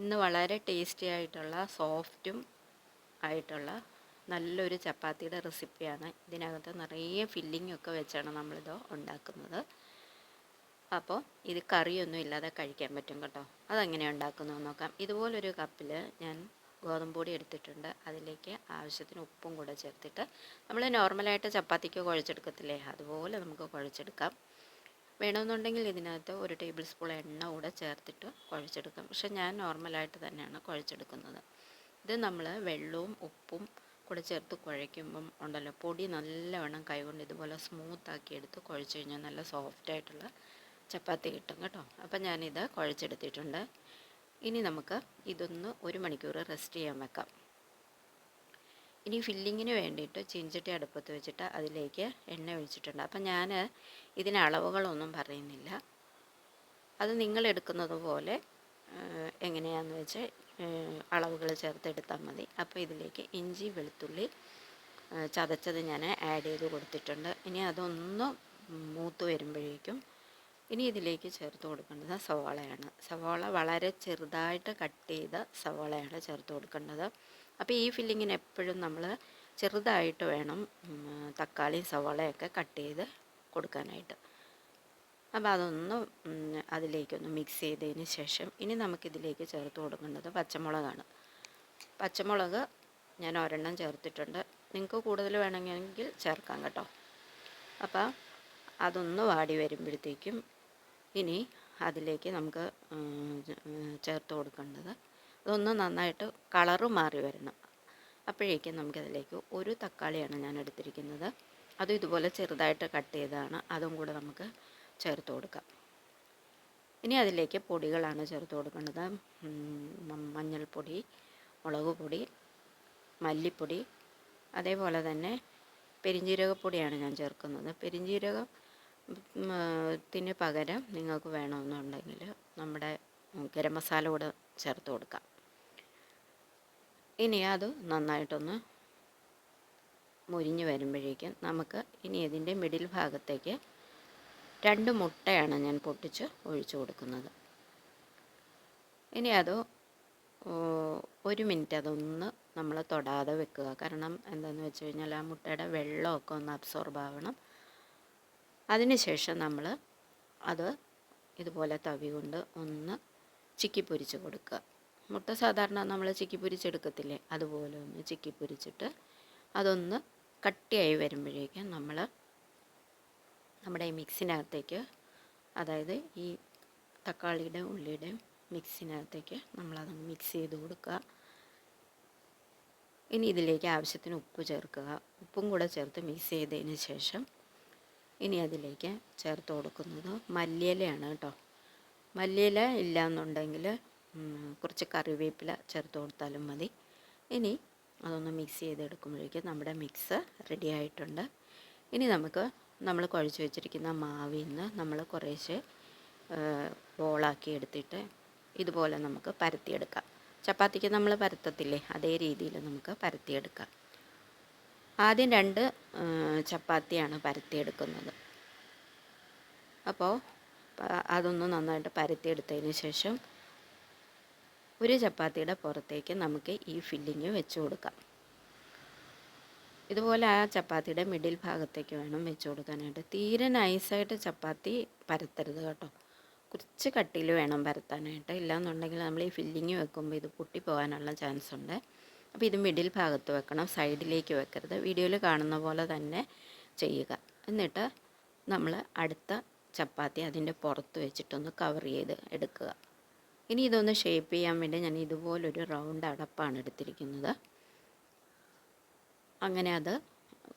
ഇന്ന് വളരെ ടേസ്റ്റി ആയിട്ടുള്ള സോഫ്റ്റും ആയിട്ടുള്ള നല്ലൊരു ചപ്പാത്തിയുടെ റെസിപ്പിയാണ് ഇതിനകത്ത് നിറയെ ഫില്ലിംഗ് ഒക്കെ വെച്ചാണ് നമ്മളിത് ഉണ്ടാക്കുന്നത്. അപ്പോൾ ഇത് കറിയൊന്നും ഇല്ലാതെ കഴിക്കാൻ പറ്റും കേട്ടോ. അതെങ്ങനെ ഉണ്ടാക്കുന്നു നോക്കാം. ഇതുപോലൊരു കപ്പിൽ ഞാൻ ഗോതമ്പ് പൊടി എടുത്തിട്ടുണ്ട്. അതിലേക്ക് ആവശ്യത്തിന് ഉപ്പും കൂടെ ചേർത്തിട്ട് നമ്മൾ നോർമലായിട്ട് ചപ്പാത്തിക്ക് കുഴച്ചെടുക്കത്തില്ലേ? അതുപോലെ നമുക്ക് കുഴച്ചെടുക്കാം. വേണമെന്നുണ്ടെങ്കിൽ ഇതിനകത്ത് ഒരു ടേബിൾ സ്പൂൺ എണ്ണ കൂടെ ചേർത്തിട്ട് കുഴച്ചെടുക്കാം. പക്ഷെ ഞാൻ നോർമലായിട്ട് തന്നെയാണ് കുഴച്ചെടുക്കുന്നത്. ഇത് നമ്മൾ വെള്ളവും ഉപ്പും കൂടെ ചേർത്ത് കുഴയ്ക്കുമ്പം ഉണ്ടല്ലോ പൊടി നല്ലവണ്ണം കൈകൊണ്ട് ഇതുപോലെ സ്മൂത്താക്കി എടുത്ത് കുഴച്ച് കഴിഞ്ഞാൽ നല്ല സോഫ്റ്റ് ആയിട്ടുള്ള ചപ്പാത്തി കിട്ടും കേട്ടോ. അപ്പം ഞാനിത് കുഴച്ചെടുത്തിട്ടുണ്ട്. ഇനി നമുക്ക് ഇതൊന്ന് ഒരു മണിക്കൂർ റെസ്റ്റ് ചെയ്യാൻ വെക്കാം. ഇനി ഫില്ലിങ്ങിന് വേണ്ടിയിട്ട് ചീഞ്ചട്ടി അടുപ്പത്ത് വെച്ചിട്ട് അതിലേക്ക് എണ്ണ ഒഴിച്ചിട്ടുണ്ട്. അപ്പം ഞാൻ ഇതിന് അളവുകളൊന്നും പറയുന്നില്ല. അത് നിങ്ങൾ എടുക്കുന്നത് പോലെ എങ്ങനെയാണെന്ന് വെച്ച് അളവുകൾ ചേർത്തെടുത്താൽ മതി. അപ്പോൾ ഇതിലേക്ക് ഇഞ്ചി വെളുത്തുള്ളി ചതച്ചത് ഞാൻ ആഡ് ചെയ്ത് കൊടുത്തിട്ടുണ്ട്. ഇനി അതൊന്ന് മൂത്ത് വരുമ്പോഴേക്കും ഇനി ഇതിലേക്ക് ചേർത്ത് കൊടുക്കേണ്ടത് സവാളയാണ്. സവാള വളരെ ചെറുതായിട്ട് കട്ട് ചെയ്ത സവാളയാണ് ചേർത്ത് കൊടുക്കേണ്ടത്. അപ്പോൾ ഈ ഫില്ലിങ്ങിന് എപ്പോഴും നമ്മൾ ചെറുതായിട്ട് വേണം തക്കാളിയും സവാളയൊക്കെ കട്ട് ചെയ്ത് കൊടുക്കാനായിട്ട്. അപ്പോൾ അതൊന്ന് അതിലേക്കൊന്ന് മിക്സ് ചെയ്തതിന് ശേഷം ഇനി നമുക്കിതിലേക്ക് ചേർത്ത് കൊടുക്കേണ്ടത് പച്ചമുളകാണ്. പച്ചമുളക് ഞാൻ ഒരെണ്ണം ചേർത്തിട്ടുണ്ട്. നിങ്ങൾക്ക് കൂടുതൽ വേണമെങ്കിൽ ചേർക്കാം കേട്ടോ. അപ്പോൾ അതൊന്ന് വാടി വരുമ്പോഴത്തേക്കും ഇനി അതിലേക്ക് നമുക്ക് ചേർത്ത് കൊടുക്കേണ്ടത് അതൊന്ന് നന്നായിട്ട് കളറ് മാറി വരണം. അപ്പോഴേക്കും നമുക്കതിലേക്ക് ഒരു തക്കാളിയാണ് ഞാൻ എടുത്തിരിക്കുന്നത്. അതും ഇതുപോലെ ചെറുതായിട്ട് കട്ട് ചെയ്തതാണ്. അതും കൂടെ നമുക്ക് ചേർത്ത് കൊടുക്കാം. ഇനി അതിലേക്ക് പൊടികളാണ് ചേർത്ത് കൊടുക്കേണ്ടത്. മഞ്ഞൾപ്പൊടി മുളക് പൊടി മല്ലിപ്പൊടി അതേപോലെ തന്നെ പെരിഞ്ജീരകപ്പൊടിയാണ് ഞാൻ ചേർക്കുന്നത്. പെരിഞ്ജീരകം ത്തിന് പകരം നിങ്ങൾക്ക് വേണമെന്നുണ്ടെങ്കിൽ നമ്മുടെ ഗരം മസാല കൂടെ ചേർത്ത് കൊടുക്കാം. ഇനി അത് നന്നായിട്ടൊന്ന് മുരിഞ്ഞ് വരുമ്പോഴേക്കും നമുക്ക് ഇനി ഇതിന്റെ മിഡിൽ ഭാഗത്തേക്ക് രണ്ട് മുട്ടയാണ് ഞാൻ പൊട്ടിച്ച് ഒഴിച്ചു കൊടുക്കുന്നത്. ഇനി അത് ഒരു മിനിറ്റ് അതൊന്ന് നമ്മൾ തൊടാതെ വെക്കുക. കാരണം എന്താണെന്ന് വെച്ച് കഴിഞ്ഞാൽ ആ മുട്ടയുടെ വെള്ളമൊക്കെ ഒന്ന് അബ്സോർബ് ആവണം. അതിനുശേഷം നമ്മൾ അത് ഇതുപോലെ തവി കൊണ്ട് ഒന്ന് ചിക്കി പൊരിച്ച് കൊടുക്കുക. മുട്ട സാധാരണ നമ്മൾ ചിക്കി പൊരിച്ചെടുക്കത്തില്ലേ? അതുപോലെ ഒന്ന് ചിക്കി പൊരിച്ചിട്ട് അതൊന്ന് കട്ടിയായി വരുമ്പോഴേക്കും നമ്മൾ നമ്മുടെ ഈ മിക്സിനകത്തേക്ക് അതായത് ഈ തക്കാളിയുടെ ഉള്ളിയുടെയും മിക്സിനകത്തേക്ക് നമ്മളതൊന്ന് മിക്സ് ചെയ്ത് കൊടുക്കുക. ഇനി ഇതിലേക്ക് ആവശ്യത്തിന് ഉപ്പ് ചേർക്കുക. ഉപ്പും കൂടെ ചേർത്ത് മിക്സ് ചെയ്തതിന് ശേഷം ഇനി അതിലേക്ക് ചേർത്ത് കൊടുക്കുന്നത് മല്ലിയിലയാണ് കേട്ടോ. മല്ലിയില ഇല്ല എന്നുണ്ടെങ്കിൽ കുറച്ച് കറിവേപ്പില ചേർത്ത് കൊടുത്താലും മതി. ഇനി അതൊന്ന് മിക്സ് ചെയ്തെടുക്കുമ്പോഴേക്കും നമ്മുടെ മിക്സ് റെഡി ആയിട്ടുണ്ട്. ഇനി നമുക്ക് നമ്മൾ കുഴച്ച് വെച്ചിരിക്കുന്ന മാവിൽ നിന്ന് നമ്മൾ കുറേശ്ശെ ബോളാക്കി എടുത്തിട്ട് ഇതുപോലെ നമുക്ക് പരത്തിയെടുക്കാം. ചപ്പാത്തിക്ക് നമ്മൾ പരത്തത്തില്ലേ അതേ രീതിയിൽ നമുക്ക് പരത്തിയെടുക്കാം. ആദ്യം രണ്ട് ചപ്പാത്തിയാണ് പരത്തിയെടുക്കുന്നത്. അപ്പോൾ അതൊന്ന് നന്നായിട്ട് പരത്തിയെടുത്തതിന് ശേഷം ഒരു ചപ്പാത്തിയുടെ പുറത്തേക്ക് നമുക്ക് ഈ ഫില്ലിങ് വെച്ച് കൊടുക്കാം. ഇതുപോലെ ആ ചപ്പാത്തിയുടെ മിഡിൽ ഭാഗത്തേക്ക് വേണം വെച്ച് കൊടുക്കാനായിട്ട്. തീരെ നൈസായിട്ട് ചപ്പാത്തി പരത്തരുത് കേട്ടോ. കുറച്ച് കട്ടിയിൽ വേണം പരത്താനായിട്ട്. ഇല്ലാന്നുണ്ടെങ്കിൽ നമ്മൾ ഈ ഫില്ലിങ് വെക്കുമ്പോൾ ഇത് പൊട്ടിപ്പോകാനുള്ള ചാൻസ് ഉണ്ട്. അപ്പോൾ ഇത് മിഡിൽ ഭാഗത്ത് വെക്കണം സൈഡിലേക്ക് വെക്കരുത്. വീഡിയോയിൽ കാണുന്ന പോലെ തന്നെ ചെയ്യുക. എന്നിട്ട് നമ്മൾ അടുത്ത ചപ്പാത്തി അതിന്റെ പുറത്ത് വെച്ചിട്ടൊന്ന് കവർ ചെയ്ത് എടുക്കുക. ഇനി ഇതൊന്ന് ഷേപ്പ് ചെയ്യാൻ വേണ്ടി ഞാൻ ഇതുപോലൊരു റൗണ്ട് അടപ്പാണ് എടുത്തിരിക്കുന്നത്. അങ്ങനെ അത്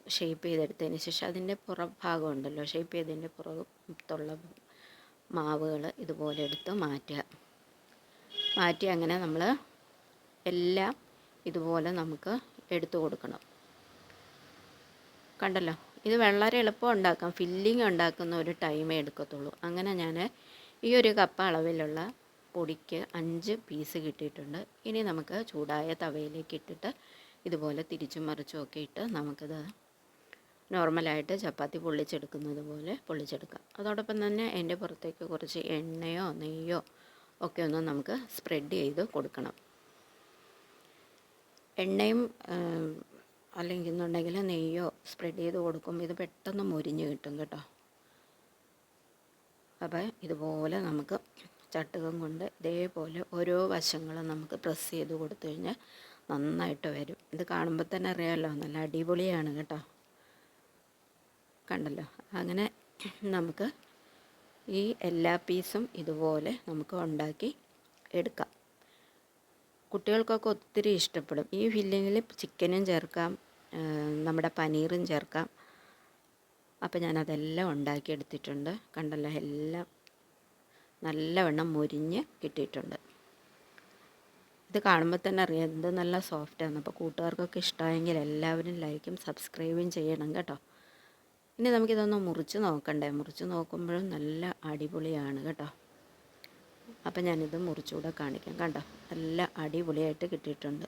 ഷേപ്പ് ചെയ്തെടുത്തതിന് ശേഷം അതിന്റെ പുറഭാഗം ഉണ്ടല്ലോ ഷേപ്പ് ചെയ്തതിന്റെ പുറത്തുള്ള മാവുകൾ ഇതുപോലെ എടുത്ത് മാറ്റുക. മാറ്റി അങ്ങനെ നമ്മൾ എല്ലാം ഇതുപോലെ നമുക്ക് എടുത്തു കൊടുക്കണം. കണ്ടല്ലോ? ഇത് വളരെ എളുപ്പം ഉണ്ടാക്കാം. ഫില്ലിങ് ഉണ്ടാക്കുന്ന ഒരു ടൈമേ എടുക്കത്തുള്ളൂ. അങ്ങനെ ഞാൻ ഈ ഒരു കപ്പ് അളവിലുള്ള പൊടിക്ക് അഞ്ച് പീസ് കിട്ടിയിട്ടുണ്ട്. ഇനി നമുക്ക് ചൂടായ തവയിലേക്ക് ഇട്ടിട്ട് ഇതുപോലെ തിരിച്ചും മറിച്ചും ഒക്കെ ഇട്ട് നമുക്കിത് നോർമലായിട്ട് ചപ്പാത്തി പൊള്ളിച്ചെടുക്കുന്നത് പോലെ പൊള്ളിച്ചെടുക്കാം. അതോടൊപ്പം തന്നെ എന്റെ പുറത്തേക്ക് കുറച്ച് എണ്ണയോ നെയ്യോ ഒക്കെ ഒന്ന് നമുക്ക് സ്പ്രെഡ് ചെയ്ത് കൊടുക്കണം. എണ്ണയും അല്ലെങ്കിൽ എന്നുണ്ടെങ്കിൽ നെയ്യോ സ്പ്രെഡ് ചെയ്ത് കൊടുക്കുമ്പോൾ ഇത് പെട്ടെന്ന് മുരിഞ്ഞ് കിട്ടും കേട്ടോ. അപ്പോൾ ഇതുപോലെ നമുക്ക് ചട്ടുകം കൊണ്ട് ഇതേപോലെ ഓരോ വശങ്ങളും നമുക്ക് പ്രസ് ചെയ്ത് കൊടുത്തു കഴിഞ്ഞാൽ നന്നായിട്ട് വരും. ഇത് കാണുമ്പോൾ തന്നെ അറിയാമല്ലോ നല്ല അടിപൊളിയാണ് കേട്ടോ. കണ്ടല്ലോ? അങ്ങനെ നമുക്ക് ഈ എല്ലാ പീസും ഇതുപോലെ നമുക്ക് ഉണ്ടാക്കി എടുക്കാം. കുട്ടികൾക്കൊക്കെ ഒത്തിരി ഇഷ്ടപ്പെടും. ഈ ഫില്ലിങ്ങിൽ ചിക്കനും ചേർക്കാം നമ്മുടെ പനീറും ചേർക്കാം. അപ്പോൾ ഞാനതെല്ലാം ഉണ്ടാക്കിയെടുത്തിട്ടുണ്ട്. കണ്ടല്ലോ? എല്ലാം നല്ലവണ്ണം മുരിഞ്ഞ് കിട്ടിയിട്ടുണ്ട്. ഇത് കാണുമ്പോൾ തന്നെ അറിയാം എന്ത് നല്ല സോഫ്റ്റാണ് അപ്പോൾ കൂട്ടുകാർക്കൊക്കെ ഇഷ്ടമായെങ്കിൽ എല്ലാവരും ലൈക്കും സബ്സ്ക്രൈബും ചെയ്യണം കേട്ടോ. ഇനി നമുക്കിതൊന്ന് മുറിച്ച് നോക്കണ്ടേ? മുറിച്ച് നോക്കുമ്പോഴും നല്ല അടിപൊളിയാണ് കേട്ടോ. അപ്പം ഞാനിത് മുറിച്ചുകൂടെ കാണിക്കാം. കണ്ടോ? നല്ല അടിപൊളിയായിട്ട് കിട്ടിയിട്ടുണ്ട്.